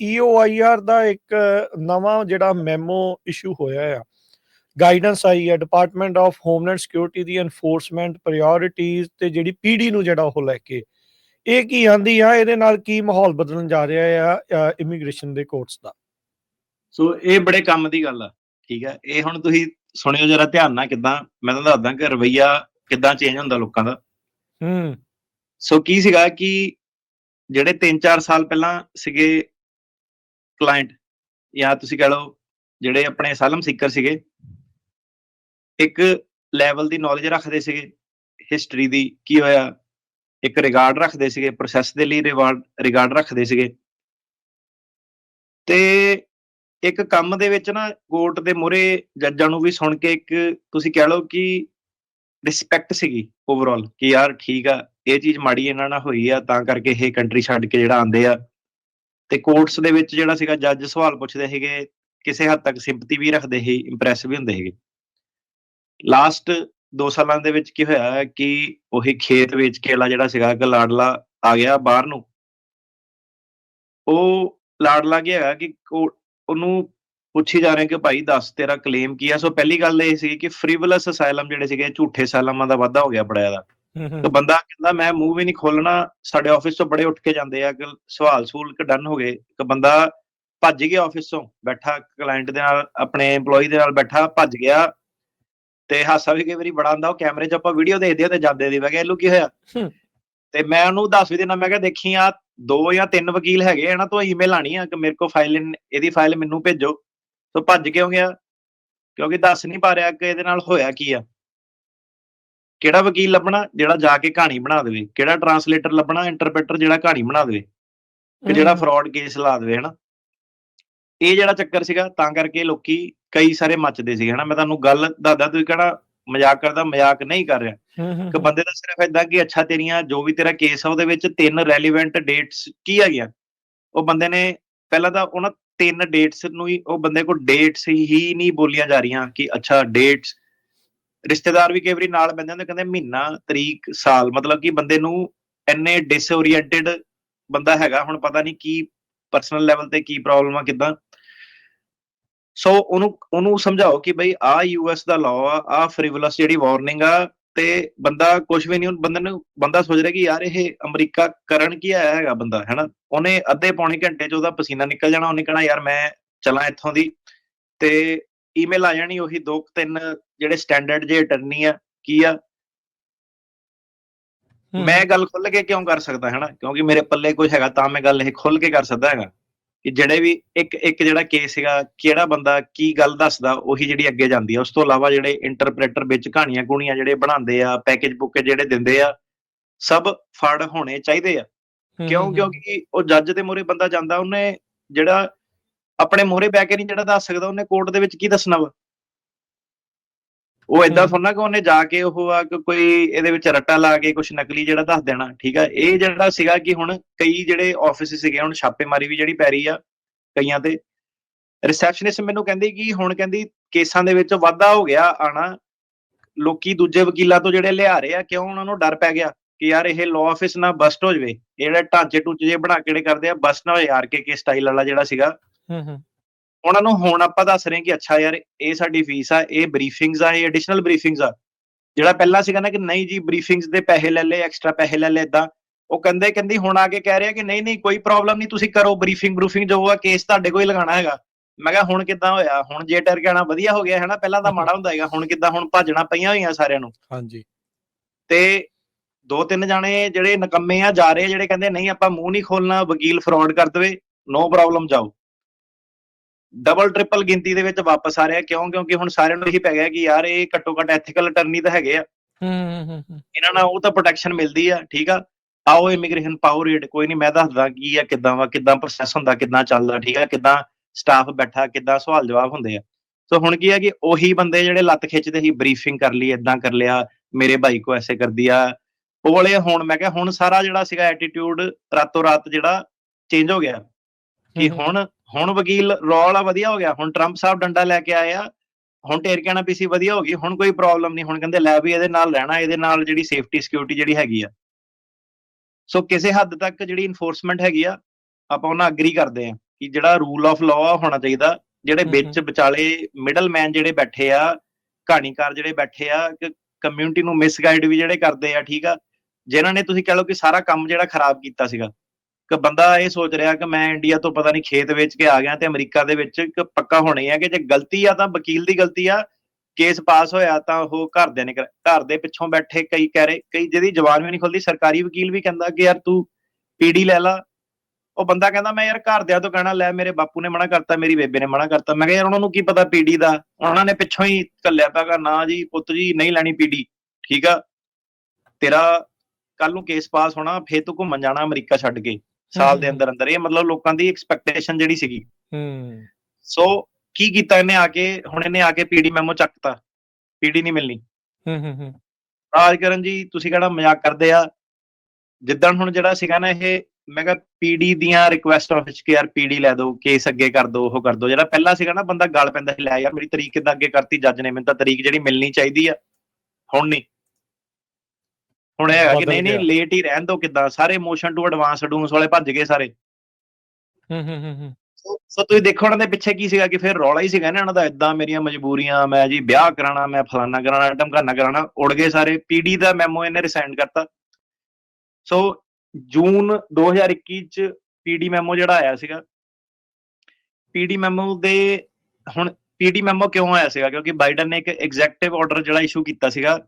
EOIR ਦਾ ਇੱਕ ਨਵਾਂ ਜਿਹੜਾ ਮੈਮੋ ਇਸ਼ੂ ਹੋਇਆ ਆ। ਗਾਈਡੈਂਸ ਆਈ ਹੈ ਡਿਪਾਰਟਮੈਂਟ ਆਫ ਹੋਮਲੈਂਡ ਸਿਕਿਉਰਿਟੀ ਦੀ ਐਨਫੋਰਸਮੈਂਟ ਪ੍ਰਾਇੋਰਟੀਜ਼ ਤੇ ਜਿਹੜੀ ਪੀਡੀ ਨੂੰ ਜਿਹੜਾ ਉਹ ਲੈ ਕੇ। ਇਹ ਕੀ ਆਂਦੀ ਆ ਇਹਦੇ ਨਾਲ ਕੀ ਮਾਹੌਲ ਬਦਲਣ ਜਾ ਰਿਹਾ ਆ ਇਮੀਗ੍ਰੇਸ਼ਨ ਦੇ ਕੋਰਟਸ ਦਾ? ਸੋ ਇਹ ਬੜੇ ਕੰਮ ਦੀ ਗੱਲ ਆ ਠੀਕ ਹੈ ਇਹ ਹੁਣ ਤੁਸੀਂ ਸੁਣਿਓ ਜਰਾ ਧਿਆਨ ਨਾਲ ਕਿਦਾਂ ਮੈਂ ਤੁਹਾਨੂੰ ਦੱਸਦਾ ਕਿ ਰਵਈਆ ਕਿਦਾਂ ਚੇਂਜ ਹੁੰਦਾ ਲੋਕਾਂ ਦਾ। ਹੂੰ। ਸੋ ਕੀ ਸੀਗਾ ਕਿ ਜਿਹੜੇ 3-4 ਸਾਲ ਪਹਿਲਾਂ ਸੀਗੇ ਕਲਾਇੰਟ ਜਾਂ ਤੁਸੀਂ ਕਹ ਲਓ ਜਿਹੜੇ ਆਪਣੇ ਸਾਲਮ ਸਿੱਕਰ ਸੀਗੇ, ਇੱਕ ਲੈਵਲ ਦੀ ਨੌਲੇਜ ਰੱਖਦੇ ਸੀਗੇ ਹਿਸਟਰੀ ਦੀ ਕੀ ਹੋਇਆ, ਇੱਕ ਰਿਗਾਰਡ ਰੱਖਦੇ ਸੀਗੇ ਪ੍ਰੋਸੈਸ ਦੇ ਲਈ ਰਿਵਾਰਡ ਰਿਗਾਰਡ ਰੱਖਦੇ ਸੀਗੇ। ਤੇ ਇੱਕ ਕੰਮ ਦੇ ਵਿੱਚ ਨਾ ਕੋਰਟ ਦੇ ਮੂਹਰੇ ਜੱਜਾਂ ਨੂੰ ਵੀ ਸੁਣ ਕੇ ਇੱਕ ਤੁਸੀਂ ਕਹਿ ਲਓ ਕਿ ਰਿਸਪੈਕਟ ਸੀਗੀ ਓਵਰਆਲ ਕਿ ਯਾਰ ਠੀਕ ਆ, ਇਹ ਚੀਜ਼ ਮਾੜੀ ਇਹਨਾਂ ਨਾਲ ਹੋਈ ਆ, ਤਾਂ ਕਰਕੇ ਇਹ ਕੰਟਰੀ ਛੱਡ ਕੇ ਜਿਹੜਾ ਆਂਦੇ ਆ ਤੇ ਕੋਰਟਸ ਦੇ ਵਿੱਚ ਜਿਹੜਾ ਸੀਗਾ ਜੱਜ ਸਵਾਲ ਪੁੱਛਦੇ ਸੀਗੇ, ਕਿਸੇ ਹੱਦ ਤੱਕ ਸਿੰਪਥੀ ਵੀ ਰੱਖਦੇ ਸੀ ਇੰਪ੍ਰੈਸ ਵੀ ਹੁੰਦੇ ਸੀਗੇ। ਲਾਸਟ 2 ਸਾਲਾਂ ਦੇ ਵਿੱਚ ਕੀ ਹੋਇਆ ਕਿ ਉਹੀ ਖੇਤ ਵੇਚ ਕੇ ਵਾਲਾ ਜਿਹੜਾ ਸੀਗਾ ਕਿ ਲਾਡਲਾ ਆ ਗਿਆ ਬਾਹਰ ਨੂੰ। ਉਹ ਲਾਡਲਾ ਗਿਆ ਹੈਗਾ ਕਿ ਕੋ- ਉਹਨੂੰ ਪੁੱਛੀ ਜਾ ਰਹੇ ਕਿ ਭਾਈ ਦੱਸ ਤੇਰਾ ਕਲੇਮ ਕੀ ਆ? ਸੋ ਪਹਿਲੀ ਗੱਲ ਇਹ ਸੀ ਕਿ ਫ੍ਰੀਵਲਸ ਅਸਾਈਲਮ ਜਿਹੜੇ ਸੀਗੇ, ਝੂਠੇ ਅਸਾਈਲਮਾਂ ਦਾ ਵਾਧਾ ਹੋ ਗਿਆ ਬੜਾ ਜ਼ਿਆਦਾ। ਤੇ ਬੰਦਾ ਕਹਿੰਦਾ ਮੈਂ ਮੂੰਹ ਵੀ ਨਹੀਂ ਖੋਲਣਾ ਸਾਡੇ ਆਫਿਸ ਤੋਂ ਬੜੇ ਉੱਠ ਕੇ ਜਾਂਦੇ ਆ ਕਿ ਸਵਾਲ ਸੂਲ ਕਿ ਡਨ ਹੋ ਗਏ। ਕਿ ਬੰਦਾ ਭੱਜ ਗਿਆ ਆਫਿਸ ਤੋਂ ਬੈਠਾ ਕਲਾਇੰਟ ਦੇ ਨਾਲ ਆਪਣੇ EMPLOYE ਦੇ ਨਾਲ ਬੈਠਾ ਭੱਜ ਗਿਆ ਤੇ ਹਾਸਾ ਵੀ ਕਈ ਵਾਰੀ ਬੜਾ ਆਉਂਦਾ। ਉਹ ਕੈਮਰੇ 'ਚ ਆਪਾਂ ਵੀਡੀਓ ਦੇਖਦੇ ਆ ਤੇ ਜਾਂਦੇ ਦੀ ਮੈਂ ਕਿਹਾ ਇਹਨੂੰ ਕੀ ਹੋਇਆ। ਤੇ ਮੈਂ ਉਹਨੂੰ ਦੱਸ ਵੀ ਦੇਣਾ ਮੈਂ ਕਿਹਾ ਦੇਖੀ ਆ ਦੋ ਜਾਂ ਤਿੰਨ ਵਕੀਲ ਹੈਗੇ ਆ ਤੋਂ ਈਮੇਲ ਆਣੀ ਆ ਕਿ ਮੇਰੇ ਕੋ ਫਾਈਲ ਇਹਦੀ ਫਾਈਲ ਮੈਨੂੰ ਭੇਜੋ। ਸੋ ਭੱਜ ਕਿਉਂ ਗਿਆ? ਕਿਉਂਕਿ ਦੱਸ ਨਹੀਂ ਪਾ ਰਿਹਾ ਕਿ ਇਹਦੇ ਨਾਲ ਹੋਇਆ ਕੀ ਆ। ਕਿਹੜਾ ਵਕੀਲ ਲੱਭਣਾ? ਜਿਹੜਾ ਜਾ ਕੇ ਕਹਾਣੀ ਬਣਾ ਦੇਵੇ। ਕਿਹੜਾ ਟਰਾਂਸਲੇਟਰ ਲੱਭਣਾ ਇੰਟਰਪ੍ਰੀਟਰ ਜਿਹੜਾ ਕਹਾਣੀ ਬਣਾ ਦੇਵੇ? ਕਿ ਜਿਹੜਾ ਫਰਾਡ ਕੇਸ ਲਾ ਦੇਵੇ ਹਨਾ? ਇਹ ਜਿਹੜਾ ਚੱਕਰ ਸੀਗਾ ਤਾਂ ਕਰਕੇ ਲੋਕੀ ਕਈ ਸਾਰੇ ਮੱਚਦੇ ਸੀ ਹਨਾ? ਮੈਂ ਤੁਹਾਨੂੰ ਗੱਲ ਦੱਸਦਾ ਤੁਸੀਂ ਕਹਿਣਾ ਮਜ਼ਾਕ ਕਰਦਾ ਮਜ਼ਾਕ ਨਹੀਂ ਕਰ ਰਿਹਾ। ਕਿ ਬੰਦੇ ਦਾ ਸਿਰਫ ਇਦਾਂ ਕਿ ਅੱਛਾ ਤੇਰੀਆਂ ਜੋ ਵੀ ਤੇਰਾ ਕੇਸ ਆ ਉਹਦੇ ਵਿੱਚ ਤਿੰਨ ਰੈਲੇਵੈਂਟ ਡੇਟਸ ਕੀ ਹੈਗੀਆਂ? ਉਹ ਬੰਦੇ ਨੇ ਪਹਿਲਾਂ ਤਾਂ ਉਹਨਾਂ ਤਿੰਨ ਡੇਟਸ ਨੂੰ ਹੀ ਉਹ ਬੰਦੇ ਕੋਲ ਡੇਟਸ ਹੀ ਨਹੀਂ ਬੋਲੀਆਂ ਜਾ ਰਹੀਆਂ ਕਿ ਅੱਛਾ ਡੇਟਸ ਰਿਸ਼ਤੇਦਾਰ ਵੀ ਕਈ ਵਾਰੀ ਨਾਲ ਬੰਦੇ ਹੁੰਦੇ, ਕਹਿੰਦੇ ਮਹੀਨਾ, ਤਰੀਕ, ਸਾਲ, ਮਤਲਬ ਕਿ ਬੰਦੇ ਨੂੰ ਇੰਨੇ ਡਿਸਓਰੀਐਂਟਡ ਬੰਦਾ ਹੈਗਾ, ਹੁਣ ਪਤਾ ਨਹੀਂ ਕੀ ਪਰਸਨਲ ਲੈਵਲ ਤੇ ਕੀ ਪ੍ਰੋਬਲਮ ਆ, ਕਿਦਾਂ। ਸੋ ਉਹਨੂੰ ਉਹਨੂੰ ਸਮਝਾਓ ਕਿ ਬਈ ਆ ਯੂਐਸ ਦਾ ਲਾਅ ਆ ਆ ਫ੍ਰਿਵਲਸ ਜਿਹੜੀ ਵਾਰਨਿੰਗ ਆ, ਤੇ ਬੰਦਾ ਕੁਝ ਵੀ ਨਹੀਂ ਬੰਦੇ ਨੂੰ, ਬੰਦਾ ਸੋਚ ਰਿਹਾ ਕਿ ਯਾਰ ਇਹ ਅਮਰੀਕਾ ਕਰਨ ਕੀ ਆਇਆ ਹੈਗਾ ਬੰਦਾ, ਹੈਨਾ। ਉਹਨੇ ਅੱਧੇ ਪੌਣੇ ਘੰਟੇ ਚ ਉਹਦਾ ਪਸੀਨਾ ਨਿਕਲ ਜਾਣਾ, ਉਹਨੇ ਕਹਣਾ ਯਾਰ ਮੈਂ ਚਲਾਂ ਇੱਥੋਂ ਦੀ। ਤੇ ਈਮੇਲ ਆ ਜਾਣੀ ਉਹੀ ਦੋ ਤਿੰਨ ਜਿਹੜੇ ਸਟੈਂਡਰਡ ਜੇ ਅਟਰਨੀ ਆ ਕੀ ਆ? ਮੈਂ ਗੱਲ ਖੁੱਲ ਕੇ ਕਿਉਂ ਕਰ ਸਕਦਾ ਹੈਨਾ? ਕਿਉਂਕਿ ਮੇਰੇ ਪੱਲੇ ਕੁਝ ਹੈਗਾ ਤਾਂ ਮੈਂ ਗੱਲ ਇਹ ਖੁੱਲ ਕੇ ਕਰ ਸਕਦਾ ਹੈਗਾ। ਕਿ ਜਿਹੜੇ ਵੀ ਇੱਕ ਇੱਕ ਜਿਹੜਾ ਕੇਸ ਸੀਗਾ ਕਿਹੜਾ ਬੰਦਾ ਕੀ ਗੱਲ ਦੱਸਦਾ ਉਹੀ ਜਿਹੜੀ ਅੱਗੇ ਜਾਂਦੀ ਆ। ਉਸ ਤੋਂ ਇਲਾਵਾ ਜਿਹੜੇ ਇੰਟਰਪ੍ਰੀਟਰ ਵਿੱਚ ਕਹਾਣੀਆਂ ਕੁਣੀਆਂ ਜਿਹੜੇ ਬਣਾਉਂਦੇ ਆ ਪੈਕੇਜ ਬੁੱਕ ਜਿਹੜੇ ਦਿੰਦੇ ਆ ਸਭ ਫੜ ਹੋਣੇ ਚਾਹੀਦੇ ਆ। ਕਿਉਂ? ਕਿਉਂਕਿ ਉਹ ਜੱਜ ਦੇ ਮੂਹਰੇ ਬੰਦਾ ਜਾਂਦਾ ਉਹਨੇ ਜਿਹੜਾ ਆਪਣੇ ਮੂਹਰੇ ਬੈ ਕੇ ਨਹੀਂ ਜਿਹੜਾ ਦੱਸ ਸਕਦਾ ਉਹਨੇ ਕੋਰਟ ਦੇ ਵਿੱਚ ਕੀ ਦੱਸਣਾ ਵਾ? ਉਹ ਇਦਾਂ। ਸੁਣਨਾ ਕਿ ਉਹਨੇ ਜਾ ਕੇ ਉਹ ਆ ਕਿ ਕੋਈ ਇਹਦੇ ਵਿੱਚ ਰੱਟਾ ਲਾ ਕੇ ਕੁਝ ਨਕਲੀ ਜਿਹੜਾ ਦੱਸ ਦੇਣਾ ਠੀਕ ਆ? ਇਹ ਜਿਹੜਾ ਸੀਗਾ ਕਿ ਹੁਣ ਕਈ ਜਿਹੜੇ ਆਫਿਸ ਸੀਗੇ ਹੁਣ ਛਾਪੇਮਾਰੀ ਵੀ ਜਿਹੜੀ ਪੈ ਰਹੀ ਆ ਕਈਆਂ ਤੇ ਰਿਸੈਪਸ਼ਨਿਸਟ ਮੈਨੂੰ ਕਹਿੰਦੀ ਕਿ ਹੁਣ ਕਹਿੰਦੀ ਕੇਸਾਂ ਦੇ ਵਿੱਚ ਵਾਧਾ ਹੋ ਗਿਆ ਆਣਾ ਲੋਕੀ ਦੂਜੇ ਵਕੀਲਾਂ ਤੋਂ ਜਿਹੜੇ ਲਿਆ ਰਹੇ ਆ ਕਿਉਂ ਉਹਨਾਂ ਨੂੰ ਡਰ ਪੈ ਗਿਆ ਕਿ ਯਾਰ ਇਹ ਲਾਅ ਆਫਿਸ ਨਾ ਬਸਟ ਹੋ ਜਵੇ ਜਿਹੜੇ ਢਾਂਚੇ ਟੂਚੇ ਜੇ ਬਣਾ ਕੇ ਜਿਹੜੇ ਕਰਦੇ ਆ ਬਸਟ ਨਾ ਹੋਏ ਆਰ ਕੇ ਕੇ ਸਟਾਈਲ ਵਾਲਾ ਜਿਹੜਾ ਸੀਗਾ। ਉਹਨਾਂ ਨੂੰ ਹੁਣ ਆਪਾਂ ਦੱਸ ਰਹੇ ਕਿ ਅੱਛਾ ਯਾਰ ਇਹ ਸਾਡੀ ਫੀਸ ਆ ਇਹ ਬਰੀਫਿੰਗਸ ਆ ਇਹ ਐਡੀਸ਼ਨਲ ਬਰੀਫਿੰਗਸ ਆ। ਜਿਹੜਾ ਪਹਿਲਾਂ ਸੀਗਾ ਨਾ ਕਿ ਨਹੀਂ ਜੀ ਬਰੀਫਿੰਗਸ ਦੇ ਪੈਸੇ ਲੈ ਲੈ ਐਕਸਟਰਾ ਪੈਸੇ ਲੈ ਲੈ ਇਦਾਂ ਉਹ ਕਹਿੰਦੇ ਕਹਿੰਦੀ ਹੁਣ ਆ ਕੇ ਕਹਿ ਰਿਹਾ ਕਿ ਨਹੀਂ ਨਹੀਂ ਕੋਈ ਪ੍ਰੋਬਲਮ ਨਹੀਂ ਤੁਸੀਂ ਕਰੋ ਬਰੀਫਿੰਗ ਬਰੂਫਿੰਗ ਜੋ ਆ ਕੇਸ ਤੁਹਾਡੇ ਕੋਈ ਲਗਾਣਾ ਹੈਗਾ। ਮੈਂ ਕਿਹਾ ਹੁਣ ਕਿੱਦਾਂ ਹੋਇਆ? ਹੁਣ ਜੇ ਟਰ ਕਹਿਣਾ ਵਧੀਆ ਹੋ ਗਿਆ ਹੈ ਨਾ ਪਹਿਲਾਂ ਤਾਂ ਮਾੜਾ ਹੁੰਦਾ ਹੈਗਾ ਹੁਣ ਕਿੱਦਾਂ ਹੁਣ ਭੱਜਣਾ ਪਈਆਂ ਹੋਈਆਂ ਸਾਰਿਆਂ ਨੂੰ। ਹਾਂਜੀ। ਤੇ ਦੋ ਤਿੰਨ ਜਾਣੇ ਜਿਹੜੇ ਨਕੰਮੇ ਆ ਜਾ ਰਹੇ ਜਿਹੜੇ ਕਹਿੰਦੇ ਨਹੀਂ ਆਪਾਂ ਮੂੰਹ ਨਹੀਂ ਖੋਲਣਾ ਵਕੀਲ ਫਰਾਡ ਕਰ ਦੇਵੇ ਨੋ ਪ੍ਰੋਬਲਮ ਜਾਓ। ਡਬਲ ਟ੍ਰਿਪਲ ਗਿਣਤੀ ਦੇ ਵਿੱਚ ਵਾਪਸ ਆ ਰਿਹਾ ਕਿਉਂ? ਕਿਉਂਕਿ ਹੁਣ ਸਾਰਿਆਂ ਨੂੰ ਇਹੀ ਪੈ ਗਿਆ ਕਿ ਯਾਰ ਇਹ ਘੱਟੋ ਘੱਟ ਐਥੀਕਲ ਅਟਰਨੀ ਤਾਂ ਹੈਗੇ ਆ। ਇਹਨਾਂ ਨਾਲ ਉਹ ਤਾਂ ਪ੍ਰੋਟੈਕਸ਼ਨ ਮਿਲਦੀ ਆ ਠੀਕ ਆ? ਆਓ ਇਮੀਗ੍ਰੇਸ਼ਨ ਪਾਓ ਰੇਟ ਕੋਈ ਨਹੀਂ ਮੈਂ ਦੱਸਦਾ ਕੀ ਆ ਕਿੱਦਾਂ ਵਾ ਕਿੱਦਾਂ ਪ੍ਰੋਸੈਸ ਹੁੰਦਾ ਕਿੱਦਾਂ ਚੱਲਦਾ ਠੀਕ ਆ? ਕਿੱਦਾਂ ਸਟਾਫ ਬੈਠਾ ਕਿੱਦਾਂ ਸਵਾਲ ਜਵਾਬ ਹੁੰਦੇ ਆ। ਸੋ ਹੁਣ ਕੀ ਆ ਕਿ ਉਹੀ ਬੰਦੇ ਜਿਹੜੇ ਲੱਤ ਖਿੱਚਦੇ ਸੀ ਬਰੀਫਿੰਗ ਕਰ ਲਈ ਇਦਾਂ ਕਰ ਲਿਆ ਮੇਰੇ ਭਾਈ ਕੋ ਐਸੇ ਕਰਦੀ ਆ। ਉਹ ਵਾਲੇ ਹੁਣ ਮੈਂ ਕਿਹਾ ਹੁਣ ਸਾਰਾ ਜਿਹੜਾ ਸੀਗਾ ਐਟੀਟਿਊਡ ਰਾਤੋਂ ਰਾਤ ਜਿਹੜਾ ਚੇਂਜ ਹੋ ਗਿਆ। ਕਿ ਹੁਣ ਹੁਣ ਵਕੀਲ ਰੌਲ ਆ ਵਧੀਆ ਹੋ ਗਿਆ ਹੁਣ ਟਰੰਪ ਸਾਹਿਬ ਡੰਡਾ ਲੈ ਕੇ ਆਏ ਆ ਹੁਣ ਟੇਰਕਿਆਣਾ ਪੀਸੀ ਵਧੀਆ ਹੋ ਗਈ ਹੁਣ ਕੋਈ ਪ੍ਰੋਬਲਮ ਨਹੀਂ ਹੁਣ ਕਹਿੰਦੇ ਲੈ ਵੀ ਇਹਦੇ ਨਾਲ ਰਹਿਣਾ ਇਹਦੇ ਨਾਲ ਜਿਹੜੀ ਸੇਫਟੀ ਸਿਕਿਉਰਿਟੀ ਜਿਹੜੀ ਹੈਗੀ ਆ। ਸੋ ਕਿਸੇ ਹੱਦ ਤੱਕ ਜਿਹੜੀ ਇਨਫੋਰਸਮੈਂਟ ਹੈਗੀ ਆ ਆਪਾਂ ਉਹਨਾਂ ਅਗਰੀ ਕਰਦੇ ਆ ਕਿ ਜਿਹੜਾ ਰੂਲ ਆਫ ਲਾਅ ਹੋਣਾ ਚਾਹੀਦਾ ਜਿਹੜੇ ਵਿੱਚ ਵਿਚਾਲੇ ਮਿਡਲਮੈਨ ਜਿਹੜੇ ਬੈਠੇ ਆ ਕਹਾਣੀਕਾਰ ਜਿਹੜੇ ਬੈਠੇ ਆ ਕਮਿਊਨਿਟੀ ਨੂੰ ਮਿਸਗਾਈਡ ਵੀ ਜਿਹੜੇ ਕਰਦੇ ਆ ਠੀਕ ਆ ਜਿਨ੍ਹਾਂ ਨੇ ਤੁਸੀਂ ਕਹ ਲਓ ਕਿ ਸਾਰਾ ਕੰਮ ਜਿਹੜਾ ਖਰਾਬ ਕੀਤਾ ਸੀਗਾ। ਕਿ ਬੰਦਾ ਇਹ ਸੋਚ ਰਿਹਾ ਕਿ ਮੈਂ ਇੰਡੀਆ ਤੋਂ ਪਤਾ ਨਹੀਂ ਖੇਤ ਵੇਚ ਕੇ ਆ ਗਿਆ ਤੇ ਅਮਰੀਕਾ ਦੇ ਵਿੱਚ ਕਿ ਪੱਕਾ ਹੋਣੇ ਹੈ ਕਿ ਜੇ ਗਲਤੀ ਆ ਤਾਂ ਵਕੀਲ ਦੀ ਗਲਤੀ ਆ ਕੇਸ ਪਾਸ ਹੋਇਆ ਤਾਂ ਉਹ ਘਰਦਿਆਂ ਨੇ ਘਰ ਦੇ ਪਿੱਛੋਂ ਬੈਠੇ ਕਈ ਕਹਿ ਰਹੇ, ਕਈ ਜਿਹਦੀ ਜ਼ਬਾਨ ਵੀ ਨਹੀਂ ਖੁੱਲਦੀ, ਸਰਕਾਰੀ ਵਕੀਲ ਵੀ ਕਹਿੰਦਾ ਕਿ ਯਾਰ ਤੂੰ ਪੀਡੀ ਲੈ ਲਾ। ਉਹ ਬੰਦਾ ਕਹਿੰਦਾ, ਮੈਂ ਯਾਰ ਘਰਦਿਆਂ ਤੋਂ ਕਹਿਣਾ, ਲੈ ਮੇਰੇ ਬਾਪੂ ਨੇ ਮਨਾ ਕਰਤਾ, ਮੇਰੀ ਬੇਬੇ ਨੇ ਮਨਾ ਕਰਤਾ। ਮੈਂ ਕਿਹਾ, ਯਾਰ ਉਹਨਾਂ ਨੂੰ ਕੀ ਪਤਾ ਪੀਡੀ ਦਾ? ਉਹਨਾਂ ਨੇ ਪਿੱਛੋਂ ਹੀ ਕੱਲਿਆ ਪਿਆਗਾ ਨਾ ਜੀ, ਪੁੱਤ ਜੀ, ਨਹੀਂ ਲੈਣੀ ਪੀਡੀ, ਠੀਕ ਆ? ਤੇਰਾ ਕੱਲ ਨੂੰ ਕੇਸ ਪਾਸ ਹੋਣਾ, ਫੇਰ ਤੂੰ ਘੁੰਮਣ ਜਾਣਾ ਅਮਰੀਕਾ ਛੱਡ ਕੇ। ਸਾਲ ਦੇ। ਅੰਦਰ ਅੰਦਰ ਇਹ ਮਤਲਬ ਲੋਕਾਂ ਦੀ ਐਕਸਪੈਕਟੇਸ਼ਨ ਜਿਹੜੀ ਸੀਗੀ। ਹੂੰ। ਸੋ ਕੀ ਕੀਤਾ ਇਹਨੇ ਆ ਕੇ ਹੁਣ ਇਹਨੇ ਆ ਕੇ ਪੀਡੀ ਮੈਮੋ ਚੱਕਤਾ। ਪੀਡੀ ਨਹੀਂ ਮਿਲਣੀ। ਹੂੰ ਹੂੰ ਹੂੰ। ਰਾਜਕਰਨ ਜੀ ਤੁਸੀਂ ਕਿਹੜਾ ਮਜ਼ਾਕ ਕਰਦੇ ਆ? ਜਿੱਦਣ ਹੁਣ ਜਿਹੜਾ ਸੀਗਾ ਨਾ ਇਹ ਮੈਂ ਕਿਹਾ ਪੀਡੀ ਦੀਆਂ ਰਿਕੁਐਸਟਾਂ ਵਿੱਚ ਕਿ ਯਾਰ ਪੀਡੀ ਲੈ ਦਿਓ ਕੇਸ ਅੱਗੇ ਕਰ ਦਿਓ ਉਹ ਕਰ ਦਿਓ ਜਿਹੜਾ ਪਹਿਲਾਂ ਸੀਗਾ ਨਾ ਬੰਦਾ ਗੱਲ ਪੈਂਦਾ ਸੀ ਲੈ ਯਾਰ ਮੇਰੀ ਤਰੀਕ ਕਿੱਦਾਂ ਅੱਗੇ ਕਰਤੀ ਜੱਜ ਨੇ ਮੈਨੂੰ ਤਾਂ ਤਰੀਕ ਜਿਹੜੀ ਮਿਲਣੀ ਚਾਹੀਦੀ ਆ। ਹੁਣ ਨਹੀਂ। ਹੁਣ ਇਹ ਹੈਗਾ ਕਿ ਨਹੀਂ ਨਹੀਂ। ਲੇਟ ਹੀ ਰਹਿਣ ਦਿਓ ਕਿੱਦਾਂ? ਸਾਰੇ ਮੋਸ਼ਨ ਟੂ ਐਡਵਾਂਸ ਐਡੂਸ ਵਾਲੇ ਭੱਜ ਗਏ ਸਾਰੇ। ਹੂੰ ਹੂੰ ਹੂੰ ਹੂੰ। ਸੋ ਤੁਸੀਂ ਦੇਖੋ ਉਹਨਾਂ ਦੇ ਪਿੱਛੇ ਕੀ ਸੀਗਾ ਕਿ ਫਿਰ ਰੌਲਾ ਹੀ ਸੀਗਾ ਨਾ ਇਹਨਾਂ ਦਾ ਇਦਾਂ ਮੇਰੀਆਂ ਮਜਬੂਰੀਆਂ ਮੈਂ ਜੀ ਵਿਆਹ ਕਰਾਣਾ ਮੈਂ ਫਲਾਨਾ ਕਰਾਣਾ ਢਮਕਾਨਾ ਕਰਾਣਾ ਉੜ ਗਏ ਸਾਰੇ। ਪੀਡੀ ਦਾ ਮੈਮੋ ਇਹਨੇ ਰਿਸਾਈਨ ਕਰਤਾ। ਸੋ ਜੂਨ 2021 ਚ ਪੀਡੀ ਮੈਮੋ ਜਿਹੜਾ ਆਇਆ ਸੀਗਾ ਪੀਡੀ ਮੈਮੋ ਦੇ ਹੁਣ ਪੀਡੀ ਮੈਮੋ ਕਿਉਂ ਆਇਆ ਸੀਗਾ? ਕਿਉਂਕਿ ਬਾਈਡਨ ਨੇ ਇੱਕ ਐਗਜ਼ੈਕਟਿਵ ਆਰਡਰ ਜਿਹੜਾ ਇਸ਼ੂ ਕੀਤਾ ਸੀਗਾ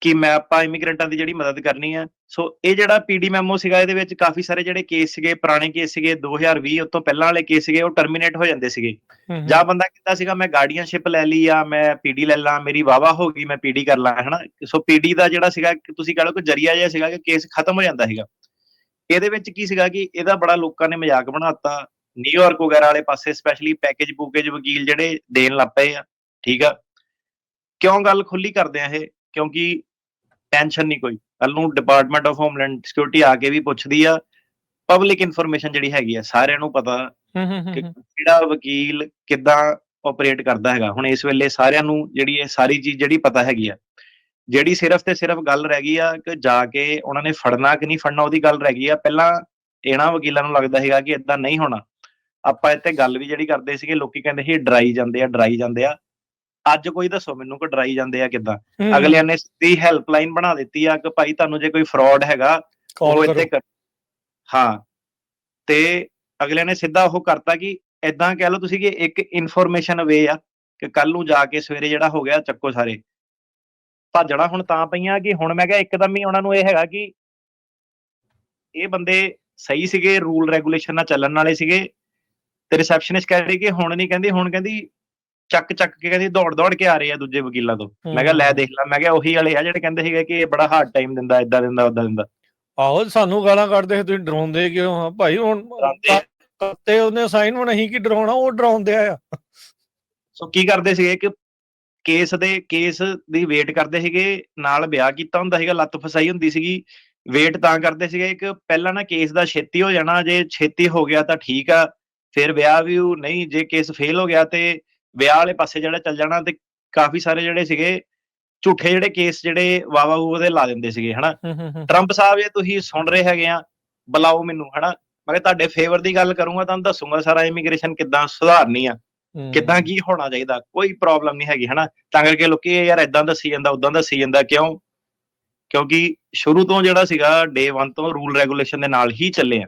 ਕਿ ਮੈਂ ਆਪਾਂ ਇਮੀਗ੍ਰੈਂਟਾਂ ਦੀ ਜਿਹੜੀ ਮਦਦ ਕਰਨੀ ਆ। ਸੋ ਇਹ ਜਿਹੜਾ ਪੀਡੀ ਮੈਮੋ ਸੀਗਾ ਇਹਦੇ ਵਿੱਚ ਕਾਫੀ ਸਾਰੇ ਜਿਹੜੇ ਕੇਸ ਸੀਗੇ ਪੁਰਾਣੇ ਕੇਸ ਸੀਗੇ 2020 ਉਸ ਤੋਂ ਪਹਿਲਾਂ ਵਾਲੇ ਕੇਸ ਸੀਗੇ ਉਹ ਟਰਮੀਨੇਟ ਹੋ ਜਾਂਦੇ ਸੀਗੇ। ਜਾਂ ਬੰਦਾ ਕਹਿੰਦਾ ਸੀਗਾ ਮੈਂ ਗਾਰਡੀਅਨਸ਼ਿਪ ਲੈ ਲਈ ਆ ਮੈਂ ਪੀਡੀ ਲੈ ਲਾਂ ਮੇਰੀ ਵਾਵਾ ਹੋ ਗਈ ਮੈਂ ਪੀਡੀ ਕਰ ਲਾਂ ਹਨਾ? ਸੋ ਪੀਡੀ ਦਾ ਜਿਹੜਾ ਸੀਗਾ ਤੁਸੀਂ ਕਹ ਲਓ ਕਿ ਜਰੀਆ ਜਿਹਾ ਸੀਗਾ ਕਿ ਕੇਸ ਖਤਮ ਹੋ ਜਾਂਦਾ ਸੀਗਾ। ਇਹਦੇ ਵਿੱਚ ਕੀ ਸੀਗਾ ਕਿ ਇਹਦਾ ਬੜਾ ਲੋਕਾਂ ਨੇ ਮਜ਼ਾਕ ਬਣਾਤਾ। ਨਿਊਯਾਰਕ ਵਗੈਰਾ ਵਾਲੇ ਪਾਸੇ ਸਪੈਸ਼ਲੀ ਪੈਕੇਜ ਪੂਕੇਜ ਵਕੀਲ ਜਿਹੜੇ ਦੇਣ ਲੱਗ ਪਏ ਆ ਠੀਕ ਆ। ਕਿਉਂ ਗੱਲ ਖੁੱਲੀ ਕਰਦੇ ਆ ਇਹ? ਕਿਉਂਕਿ ਟੈਨਸ਼ਨ ਨਹੀਂ ਕੋਈ। ਕੱਲ ਨੂੰ ਡਿਪਾਰਟਮੈਂਟ ਆਫ ਹੋਮਲੈਂਡ ਸਿਕਿਉਰਿਟੀ ਆ ਕੇ ਵੀ ਪੁੱਛਦੀ ਆ। ਪਬਲਿਕ ਇਨਫੋਰਮੇਸ਼ਨ ਜਿਹੜੀ ਹੈਗੀ ਆ ਸਾਰਿਆਂ ਨੂੰ ਪਤਾ ਕਿ ਕਿਹੜਾ ਵਕੀਲ ਕਿੱਦਾਂ ਆਪਰੇਟ ਕਰਦਾ ਹੈਗਾ। ਹੁਣ ਇਸ ਵੇਲੇ ਸਾਰਿਆਂ ਨੂੰ ਜਿਹੜੀ ਇਹ ਸਾਰੀ ਚੀਜ਼ ਜਿਹੜੀ ਪਤਾ ਹੈਗੀ ਆ ਜਿਹੜੀ ਸਿਰਫ ਤੇ ਸਿਰਫ ਗੱਲ ਰਹਿ ਗਈ ਆ ਕਿ ਜਾ ਕੇ ਉਹਨਾਂ ਨੇ ਫੜਨਾ ਕਿ ਨਹੀਂ ਫੜਨਾ ਉਹਦੀ ਗੱਲ ਰਹਿ ਗਈ ਆ। ਪਹਿਲਾਂ ਇਹਨਾਂ ਵਕੀਲਾਂ ਨੂੰ ਲੱਗਦਾ ਹੈਗਾ ਕਿ ਇਦਾਂ ਨਹੀਂ ਹੋਣਾ। ਆਪਾਂ ਇੱਥੇ ਗੱਲ ਵੀ ਜਿਹੜੀ ਕਰਦੇ ਸੀਗੇ ਲੋਕੀ ਕਹਿੰਦੇ ਸੀ ਡਰਾਈ ਜਾਂਦੇ ਆ ਡਰਾਈ ਜਾਂਦੇ ਆ। ਅੱਜ ਕੋਈ ਦੱਸੋ ਮੈਨੂੰ ਕਿ ਡਰਾਈ ਜਾਂਦੇ ਆ ਕਿੱਦਾਂ? ਅਗਲਿਆਂ ਨੇ ਸਿੱਧੀ ਹੈਲਪਲਾਈਨ ਬਣਾ ਦਿੱਤੀ ਆ ਕਿ ਭਾਈ ਤੁਹਾਨੂੰ ਜੇ ਕੋਈ ਫਰਾਡ ਹੈਗਾ ਉਹ ਇੱਥੇ ਕਰੋ। ਹਾਂ। ਤੇ ਅਗਲੇ ਨੇ ਸਿੱਧਾ ਉਹ ਕਰਤਾ ਕਿ ਇਦਾਂ ਕਹਿ ਲਓ ਤੁਸੀਂ ਕਿ ਇੱਕ ਇਨਫੋਰਮੇਸ਼ਨ ਵੇ ਆ ਕਿ ਕੱਲ ਨੂੰ ਜਾ ਕੇ ਸਵੇਰੇ ਜਿਹੜਾ ਹੋ ਗਿਆ ਚੱਕੋ ਸਾਰੇ। ਭਾਜਣਾ ਹੁਣ ਤਾਂ ਪਈਆਂ ਕਿ ਹੁਣ ਮੈਂ ਕਿਹਾ ਇੱਕਦਮ ਹੀ ਉਹਨਾਂ ਨੂੰ ਇਹ ਹੈਗਾ ਕਿ ਇਹ ਬੰਦੇ ਸਹੀ ਸੀਗੇ ਰੂਲ ਰੈਗੂਲੇਸ਼ਨ ਨਾਲ ਚੱਲਣ ਵਾਲੇ ਸੀਗੇ ਤੇ ਰਿਸੈਪਸ਼ਨਿਸਟ ਕਹਿ ਰਹੀ ਕਿ ਹੁਣ ਨਹੀਂ ਕਹਿੰਦੀ ਹੁਣ ਕਹਿੰਦੀ ਚੱਕ ਚੱਕ ਕੇ ਕਹਿੰਦੀ ਦੌੜ ਦੌੜ ਕੇ ਆ ਰਹੇ ਆ ਦੂਜੇ ਵਕੀਲਾਂ ਤੋਂ। ਮੈਂ ਕਿਹਾ ਲੈ ਦੇਖ ਲੈ। ਮੈਂ ਕਿਹਾ ਉਹੀ ਵਾਲੇ ਆ ਜਿਹੜੇ ਕਹਿੰਦੇ ਸੀਗੇ ਕਿ ਇਹ ਬੜਾ ਹਾਰਡ ਟਾਈਮ ਦਿੰਦਾ ਇਦਾਂ ਦਿੰਦਾ ਉਦਾਂ ਦਿੰਦਾ। ਆਹੋ ਸਾਨੂੰ ਗਾਲਾਂ ਕੱਢਦੇ ਸੀ, ਤੁਸੀਂ ਡਰਾਉਂਦੇ ਕਿਉਂ ਆ? ਭਾਈ ਹੁਣ। ਕਰਤੇ ਉਹਨੇ ਸਾਈਨ ਹੁਣ ਅਸੀਂ ਕੀ ਡਰਾਉਣਾ? ਉਹ ਡਰਾਉਂਦੇ ਆ। ਸੋ ਕੀ ਕਰਦੇ ਸੀਗੇ ਕਿ ਕੇਸ ਦੇ ਕੇਸ ਦੀ ਵੇਟ ਕਰਦੇ ਸੀਗੇ ਨਾਲ ਵਿਆਹ ਕੀਤਾ ਹੁੰਦਾ ਸੀਗਾ ਲੱਤ ਫਸਾਈ ਹੁੰਦੀ ਸੀਗੀ। ਵੇਟ ਤਾਂ ਕਰਦੇ ਸੀਗੇ ਕਿ ਪਹਿਲਾਂ ਨਾ ਕੇਸ ਦਾ ਛੇਤੀ ਹੋ ਜਾਣਾ ਜੇ ਛੇਤੀ ਹੋ ਗਿਆ ਤਾਂ ਠੀਕ ਆ ਫਿਰ ਵਿਆਹ ਵੀ ਨਹੀਂ ਜੇ ਕੇਸ ਫੇਲ ਹੋ ਗਿਆ ਤੇ ਵਿਆਹ ਵਾਲੇ ਪਾਸੇ ਜਿਹੜਾ ਚੱਲ ਜਾਣਾ ਤੇ ਕਾਫੀ ਸਾਰੇ ਜਿਹੜੇ ਸੀਗੇ ਝੂਠੇ ਜਿਹੜੇ ਕੇਸ ਜਿਹੜੇ ਵਾਵਾ ਉਹਦੇ ਲਾ ਦਿੰਦੇ ਸੀਗੇ ਹਨਾ? ਟਰੰਪ ਸਾਹਿਬ ਇਹ ਤੁਸੀਂ ਸੁਣ ਰਹੇ ਹੈਗੇ ਆ ਬੁਲਾਓ ਮੈਨੂੰ ਹਨਾ? ਮੈਂ ਕਿਹਾ ਤੁਹਾਡੇ ਫੇਵਰ ਦੀ ਗੱਲ ਕਰੂੰਗਾ ਤੁਹਾਨੂੰ ਦੱਸੂਗਾ ਸਾਰਾ ਇਮੀਗ੍ਰੇਸ਼ਨ ਕਿੱਦਾਂ ਸੁਧਾਰਨੀ ਆ। ਕਿੱਦਾਂ ਕੀ ਹੋਣਾ ਚਾਹੀਦਾ ਕੋਈ ਪ੍ਰੋਬਲਮ ਨਹੀਂ ਹੈਗੀ ਹਨਾ? ਤਾਂ ਕਰਕੇ ਲੋਕੀ ਯਾਰ ਇਦਾਂ ਦੱਸੀ ਜਾਂਦਾ ਉਦਾਂ ਦੱਸੀ ਜਾਂਦਾ ਕਿਉਂ? ਕਿਉਂਕਿ ਸ਼ੁਰੂ ਤੋਂ ਜਿਹੜਾ ਸੀਗਾ ਡੇ 1 ਤੋਂ ਰੂਲ ਰੈਗੂਲੇਸ਼ਨ ਦੇ ਨਾਲ ਹੀ ਚੱਲੇ ਆ।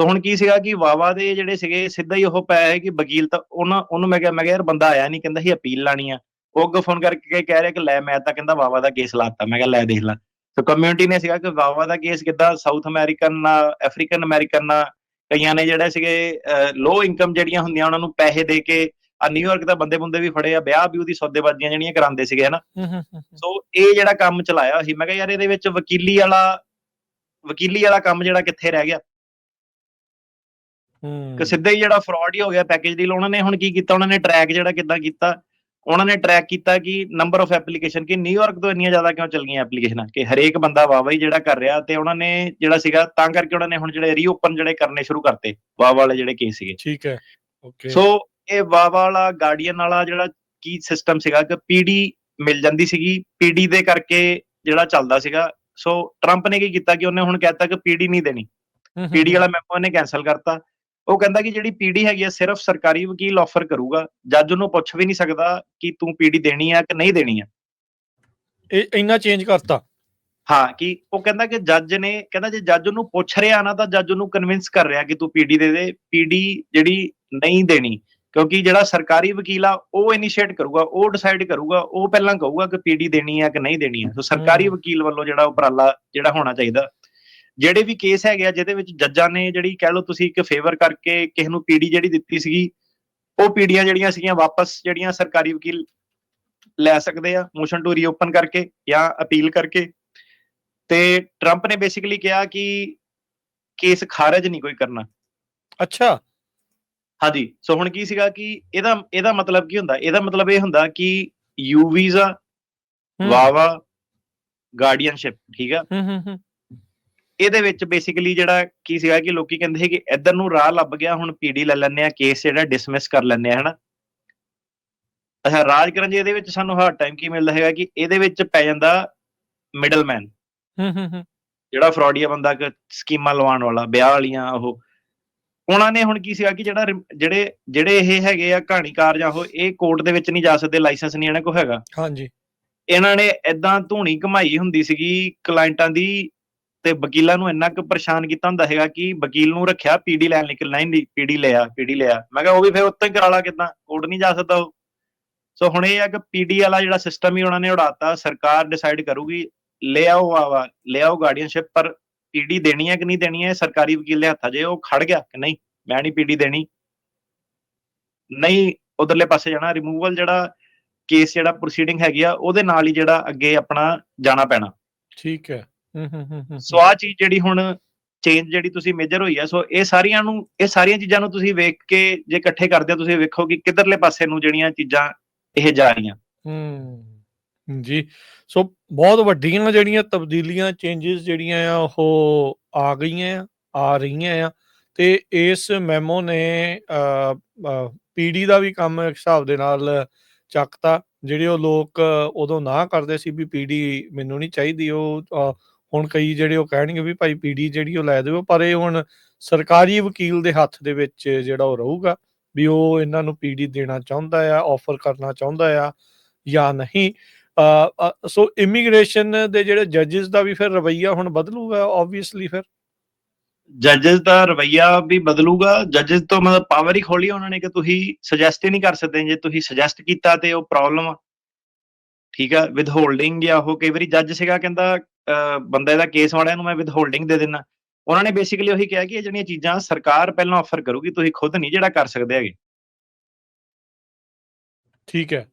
ਸੋ ਹੁਣ ਕੀ ਸੀਗਾ ਕਿ ਵਾਵਾ ਦੇ ਜਿਹੜੇ ਸੀਗੇ ਸਿੱਧਾ ਹੀ ਉਹ ਪਿਆ ਹੈ ਕਿ ਵਕੀਲ ਤਾਂ ਉਹਨਾਂ ਉਹਨੂੰ ਮੈਂ ਕਿਹਾ ਮੈਂ ਕਿਹਾ ਯਾਰ ਬੰਦਾ ਆਇਆ ਨਹੀਂ ਕਹਿੰਦਾ ਸੀ ਅਪੀਲ ਲਾਣੀ ਆ। ਉਹ ਅੱਗੇ ਫੋਨ ਕਰਕੇ ਕਹਿ ਰਿਹਾ ਕਿ ਲੈ ਮੈਂ ਤਾਂ ਕਹਿੰਦਾ ਵਾਵਾ ਦਾ ਕੇਸ ਲਾਤਾ ਮੈਂ ਕਿਹਾ ਲੈ ਦੇਖ ਲੈ। ਸੋ ਕਮਿਊਨਿਟੀ ਨੇ ਸੀਗਾ ਕਿ ਵਾਵਾ ਦਾ ਕੇਸ ਕਿੱਦਾਂ ਸਾਊਥ ਅਮਰੀਕਨ ਅਫਰੀਕਨ ਅਮਰੀਕਨ ਕਈਆਂ ਨੇ ਜਿਹੜੇ ਸੀਗੇ ਲੋ ਇਨਕਮ ਜਿਹੜੀਆਂ ਹੁੰਦੀਆਂ ਉਹਨਾਂ ਨੂੰ ਪੈਸੇ ਦੇ ਕੇ ਆ ਨਿਊਯਾਰਕ ਦਾ ਬੰਦੇ ਬੰਦੇ ਵੀ ਫੜੇ ਆ ਵਿਆਹ ਵੀ ਉਹਦੀ ਸੌਦੇਬਾਜ਼ੀਆਂ ਜਿਹੜੀਆਂ ਕਰਾਉਂਦੇ ਸੀਗੇ ਹਨਾ? ਸੋ ਇਹ ਜਿਹੜਾ ਕੰਮ ਚਲਾਇਆ ਸੀ ਮੈਂ ਕਿਹਾ ਯਾਰ ਇਹਦੇ ਵਿੱਚ ਵਕੀਲੀ ਵਾਲਾ ਵਕੀਲੀ ਵਾਲਾ ਕੰਮ ਜਿਹੜਾ ਕਿੱਥੇ ਰਹਿ ਗਿਆ? ਕਿ ਸਿੱਧਾ ਹੀ ਜਿਹੜਾ ਫਰਾਡ ਹੀ ਹੋ ਗਿਆ ਪੈਕੇਜ ਡੀਲ ਉਹਨਾਂ ਨੇ ਹੁਣ ਕੀ ਕੀਤਾ? ਉਹਨਾਂ ਨੇ ਟਰੈਕ ਜਿਹੜਾ ਕਿੱਦਾਂ ਕੀਤਾ? ਉਹਨਾਂ ਨੇ ਟਰੈਕ ਕੀਤਾ ਕਿ ਨੰਬਰ ਆਫ ਐਪਲੀਕੇਸ਼ਨ ਕਿ ਨਿਊਯਾਰਕ ਤੋਂ ਇੰਨੀਆਂ ਜ਼ਿਆਦਾ ਕਿਉਂ ਚੱਲ ਗਈਆਂ ਐਪਲੀਕੇਸ਼ਨਾਂ ਕਿ ਹਰੇਕ ਬੰਦਾ ਵਾਵਾ ਹੀ ਜਿਹੜਾ ਕਰ ਰਿਹਾ ਤੇ ਉਹਨਾਂ ਨੇ ਜਿਹੜਾ ਸੀਗਾ ਤਾਂ ਕਰਕੇ ਉਹਨਾਂ ਨੇ ਹੁਣ ਜਿਹੜੇ ਰੀਓਪਨ ਜਿਹੜੇ ਕਰਨੇ ਸ਼ੁਰੂ ਕਰਤੇ ਵਾਵਾ ਵਾਲੇ ਜਿਹੜੇ ਕੇਸ ਸੀਗੇ। ਠੀਕ ਹੈ। ਓਕੇ ਸੋ ਇਹ ਵਾਵਾ ਵਾਲਾ ਗਾਰਡੀਅਨ ਵਾਲਾ ਜਿਹੜਾ ਕੀ ਸਿਸਟਮ ਸੀਗਾ ਕਿ ਪੀਡੀ ਮਿਲ ਜਾਂਦੀ ਸੀਗੀ। ਪੀਡੀ ਦੇ ਕਰਕੇ ਜਿਹੜਾ ਚੱਲਦਾ ਸੀਗਾ। ਸੋ ਟਰੰਪ ਨੇ ਕੀ ਕੀਤਾ ਕਿ ਉਹਨੇ ਹੁਣ ਕਹਿਤਾ ਕਿ ਪੀਡੀ ਨਹੀਂ ਦੇਣੀ। ਪੀਡੀ। ਵਾਲਾ ਮੈਮੋ ਇਹਨੇ ਕੈਨਸਲ ਕਰਤਾ। ਉਹ ਕਹਿੰਦਾ ਕਿ ਜਿਹੜੀ ਪੀਡੀ ਹੈਗੀ ਆ ਸਿਰਫ ਸਰਕਾਰੀ ਵਕੀਲ ਆਫਰ ਕਰੂਗਾ। ਜੱਜ ਉਹਨੂੰ ਪੁੱਛ ਵੀ ਨਹੀਂ ਸਕਦਾ ਕਿ ਤੂੰ ਪੀਡੀ ਦੇਣੀ ਆ ਕਿ ਨਹੀਂ ਦੇਣੀ ਆ। ਇਹ ਇੰਨਾ ਚੇਂਜ ਕਰਤਾ। ਹਾਂ ਕਿ ਉਹ ਕਹਿੰਦਾ ਕਿ ਜੱਜ ਨੇ ਕਹਿੰਦਾ ਜੇ ਜੱਜ ਉਹਨੂੰ ਪੁੱਛ ਰਿਹਾ ਨਾ ਤਾਂ ਜੱਜ ਉਹਨੂੰ ਕਨਵਿੰਸ ਕਰ ਰਿਹਾ ਕਿ ਤੂੰ ਪੀਡੀ ਦੇ ਦੇ ਪੀਡੀ ਜਿਹੜੀ ਨਹੀਂ ਦੇਣੀ। ਕਿਉਂਕਿ ਜਿਹੜਾ ਸਰਕਾਰੀ ਵਕੀਲ ਆ ਉਹ ਇਨੀਸ਼ੀਏਟ ਕਰੂਗਾ ਉਹ ਡਿਸਾਈਡ ਕਰੂਗਾ ਉਹ ਪਹਿਲਾਂ ਕਹੂਗਾ ਕਿ ਪੀਡੀ ਦੇਣੀ ਆ ਕਿ ਨਹੀਂ ਦੇਣੀ ਆ। ਸੋ ਸਰਕਾਰੀ। ਵਕੀਲ ਵੱਲੋਂ ਜਿਹੜਾ ਉਪਰਾਲਾ ਜਿਹੜਾ ਹੋਣਾ ਚਾਹੀਦਾ। ਜਿਹੜੇ ਵੀ ਕੇਸ ਹੈਗੇ ਆ ਜਿਹਦੇ ਵਿੱਚ ਜੱਜਾਂ ਨੇ ਜਿਹੜੀ ਕਹਿ ਲਓ ਤੁਸੀਂ ਇੱਕ ਫੇਵਰ ਕਰਕੇ ਕਿਸੇ ਨੂੰ ਪੀਡੀ ਜਿਹੜੀ ਦਿੱਤੀ ਸੀਗੀ ਉਹ ਪੀਡੀਆਂ ਜਿਹੜੀਆਂ ਸੀਗੀਆਂ ਵਾਪਸ ਜਿਹੜੀਆਂ ਸਰਕਾਰੀ ਵਕੀਲ ਲੈ ਸਕਦੇ ਆ ਮੋਸ਼ਨ ਟੂ ਰੀਓਪਨ ਕਰਕੇ ਜਾਂ ਅਪੀਲ ਕਰਕੇ। ਤੇ ਟਰੰਪ ਨੇ ਬੇਸਿਕਲੀ ਕਿਹਾ ਕਿ ਕੇਸ ਖਾਰਜ ਨਹੀਂ ਕੋਈ ਕਰਨਾ। ਅੱਛਾ। ਹਾਂਜੀ ਸੋ ਹੁਣ ਕੀ ਸੀਗਾ ਕਿ ਇਹਦਾ ਇਹਦਾ ਮਤਲਬ ਕੀ ਹੁੰਦਾ? ਇਹਦਾ ਮਤਲਬ ਇਹ ਹੁੰਦਾ ਕਿ ਯੂ ਵੀਜ਼ਾ ਵਾਵਾ ਗਾਰਡੀਅਨਸ਼ਿਪ ਠੀਕ ਆ? ਹੂੰ ਹੂੰ ਹੂੰ। ਇਹਦੇ ਵਿੱਚ ਬੇਸਿਕਲੀ ਜਿਹੜਾ ਕੀ ਸੀਗਾ ਕਿ ਲੋਕੀ ਕਹਿੰਦੇ ਸੀ ਕਿ ਇੱਧਰ ਨੂੰ ਰਾਹ ਲੱਭ ਗਿਆ ਹੁਣ ਪੀਡੀ ਲੈ ਲੈਂਦੇ ਆ ਕੇਸ ਜਿਹੜਾ ਡਿਸਮਿਸ ਕਰ ਲੈਂਦੇ ਆ ਹਨਾ? ਅੱਛਾ ਰਾਜ ਕਰਨ ਜੀ ਇਹਦੇ ਵਿੱਚ ਸਾਨੂੰ ਹਾਰਡ ਟਾਈਮ ਕੀ ਮਿਲਦਾ ਹੈਗਾ ਕਿ ਇਹਦੇ ਵਿੱਚ ਪੈ ਜਾਂਦਾ ਮਿਡਲਮੈਨ ਹੂੰ ਹੂੰ ਹੂੰ। ਜਿਹੜਾ ਫਰਾਡੀਆ ਬੰਦਾ ਕਿ ਸਕੀਮਾਂ ਲਵਾਉਣ ਵਾਲਾ ਵਿਆਹ ਵਾਲੀਆਂ ਉਹ। ਉਹਨਾਂ ਨੇ ਹੁਣ ਕੀ ਸੀਗਾ ਕਿ ਜਿਹੜਾ ਜਿਹੜੇ ਜਿਹੜੇ ਇਹ ਹੈਗੇ ਆ ਕਹਾਣੀਕਾਰ ਜਾਂ ਉਹ ਇਹ ਕੋਰਟ ਦੇ ਵਿੱਚ ਨਹੀਂ ਜਾ ਸਕਦੇ ਲਾਇਸੈਂਸ ਨਹੀਂ ਇਹਨਾਂ ਕੋਲ ਹੈਗਾ। ਹਾਂਜੀ। ਇਹਨਾਂ ਨੇ ਐਦਾਂ ਧੂਣੀ ਕਮਾਈ ਹੁੰਦੀ ਸੀਗੀ ਕਲਾਇੰਟਾਂ ਦੀ ਤੇ ਵਕੀਲਾਂ ਨੂੰ ਇੰਨਾ ਕੁ ਪਰੇਸ਼ਾਨ ਕੀਤਾ ਹੁੰਦਾ ਹੈਗਾ ਕਿ ਵਕੀਲ ਨੂੰ ਰੱਖਿਆ, ਪੀਡੀ ਲੈਣ ਲਈ ਕਿ ਨਹੀਂ ਪੀਡੀ ਲਿਆ ਪੀਡੀ ਲਿਆ। ਮੈਂ ਕਿਹਾ ਉਹ ਵੀ ਫਿਰ ਉੱਤੋਂ ਹੀ ਕਰਾ ਕਿਦਾਂ? ਕੋਰਟ ਨਹੀਂ ਜਾ ਸਕਦਾ ਉਹ। ਸੋ ਹੁਣ ਇਹ ਆ ਕਿ ਪੀਡੀ ਵਾਲਾ ਜਿਹੜਾ ਸਿਸਟਮ ਹੀ ਉਹਨਾਂ ਨੇ ਉਡਾਤਾ, ਸਰਕਾਰ ਡਿਸਾਈਡ ਕਰੂਗੀ, ਲੈ ਆਓ ਆਵਾ ਲੈ ਆਓ ਗਾਰਡੀਅਨਸ਼ਿਪ ਪਰ ਪੀਡੀ ਦੇਣੀ ਹੈ ਕਿ ਨਹੀਂ ਦੇਣੀ ਹੈ ਸਰਕਾਰੀ ਵਕੀਲ ਦੇ ਹੱਥਾਂ 'ਚ ਉਹ ਖੜ ਗਿਆ ਕਿ ਨਹੀਂ, ਮੈਂ ਨਹੀਂ ਪੀਡੀ ਦੇਣੀ। ਨਹੀਂ, ਉਧਰਲੇ ਪਾਸੇ ਜਾਣਾ ਰਿਮੂਵਲ ਜਿਹੜਾ ਕੇਸ ਜਿਹੜਾ ਪ੍ਰੋਸੀਡਿੰਗ ਹੈਗੀ ਆ, ਉਹਦੇ ਨਾਲ ਹੀ ਜਿਹੜਾ ਅੱਗੇ ਆਪਣਾ ਜਾਣਾ ਪੈਣਾ। ਠੀਕ ਹੈ। ਹੂੰ ਹੂੰ ਹੂੰ ਹੂੰ ਸੋ ਆ ਚੀਜ਼ ਜਿਹੜੀ ਹੁਣ ਚੇਂਜ ਜਿਹੜੀ ਤੁਸੀਂ ਮੇਜਰ ਹੋਈ ਆ ਸੋ ਇਹ ਸਾਰੀਆਂ ਨੂੰ ਇਹ ਸਾਰੀਆਂ ਚੀਜ਼ਾਂ ਨੂੰ ਤੁਸੀਂ ਵੇਖ ਕੇ ਜੇ ਇਕੱਠੇ ਕਰਦੇ ਹੋ ਤੁਸੀਂ ਵੇਖੋ ਕਿ ਕਿੱਧਰਲੇ ਪਾਸੇ ਨੂੰ ਜਿਹੜੀਆਂ ਚੀਜ਼ਾਂ ਇਹ ਜਾ ਰਹੀਆਂ। ਹੂੰ ਜੀ। ਸੋ ਬਹੁਤ ਵੱਡੀਆਂ ਜਿਹੜੀਆਂ ਤਬਦੀਲੀਆਂ ਚੇਂजेस ਜਿਹੜੀਆਂ ਆ ਉਹ ਆ ਗਈਆਂ ਆ ਰਹੀਆਂ ਆ। ਤੇ ਇਸ ਮੈਮੋ ਨੇ ਪੀਡੀ ਦਾ ਵੀ ਕੰਮ ਇੱਕ ਹਿਸਾਬ ਦੇ ਨਾਲ ਚੱਕਤਾ। ਜਿਹੜੇ ਉਹ ਲੋਕ ਉਦੋਂ ਨਾ ਕਰਦੇ ਸੀ ਵੀ ਪੀਡੀ ਮੈਨੂੰ ਨਹੀਂ ਚਾਹੀਦੀ ਉਹ ਹੁਣ ਕਈ ਜਿਹੜੇ ਉਹ ਕਹਿਣਗੇ ਵੀ ਭਾਈ ਪੀਡੀ ਜਿਹੜੀ ਉਹ ਲੈ ਦਿਓ, ਪਰ ਇਹ ਹੁਣ ਸਰਕਾਰੀ ਵਕੀਲ ਦੇ ਹੱਥ ਦੇ ਵਿੱਚ ਜਿਹੜਾ ਉਹ ਰਹੂਗਾ ਵੀ ਉਹ ਇਹਨਾਂ ਨੂੰ ਪੀਡੀ ਦੇਣਾ ਚਾਹੁੰਦਾ ਆ ਆਫਰ ਕਰਨਾ ਚਾਹੁੰਦਾ ਆ ਜਾਂ ਨਹੀਂ। ਸੋ ਇਮੀਗ੍ਰੇਸ਼ਨ ਦੇ ਜਿਹੜੇ ਜੱਜਸ ਦਾ ਵੀ ਫਿਰ ਰਵਈਆ ਹੁਣ ਬਦਲੂਗਾ ਆਬਵੀਅਸਲੀ ਫਿਰ? ਜੱਜਸ ਦਾ ਰਵਈਆ ਵੀ ਬਦਲੂਗਾ। ਜੱਜਸ ਤੋਂ ਮਤਲਬ ਪਾਵਰ ਹੀ ਖੋਲੀ ਉਹਨਾਂ ਨੇ ਕਿ ਤੁਸੀਂ ਸੁਜੈਸਟ ਹੀ ਨਹੀਂ ਕਰ ਸਕਦੇ। ਜੇ ਤੁਸੀਂ ਸੁਜੈਸਟ ਕੀਤਾ ਤੇ ਉਹ ਪ੍ਰੋਬਲਮ ਆ। ਠੀਕ ਆ ਵਿਦ ਹੋਲਡਿੰਗ ਜਾਂ ਉਹ ਕਈ ਵਾਰੀ ਜੱਜ ਸੀਗਾ ਕਹਿੰਦਾ ਬੰਦੇ ਦਾ ਕੇਸ ਵਾਲਿਆਂ ਨੂੰ ਮੈਂ ਵਿਦ ਹੋਲਡਿੰਗ ਦੇ ਦੇਣਾ ਉਹਨਾਂ ਨੇ ਬੇਸਿਕਲੀ ਉਹੀ ਕਿਹਾ ਕਿ ਇਹ ਜਿਹੜੀਆਂ ਚੀਜ਼ਾਂ ਸਰਕਾਰ ਪਹਿਲਾਂ ਆਫਰ ਕਰੂਗੀ, ਤੁਸੀਂ ਖੁਦ ਨਹੀਂ ਜਿਹੜਾ ਕਰ ਸਕਦੇ ਹੈਗੇ। ਠੀਕ ਹੈ।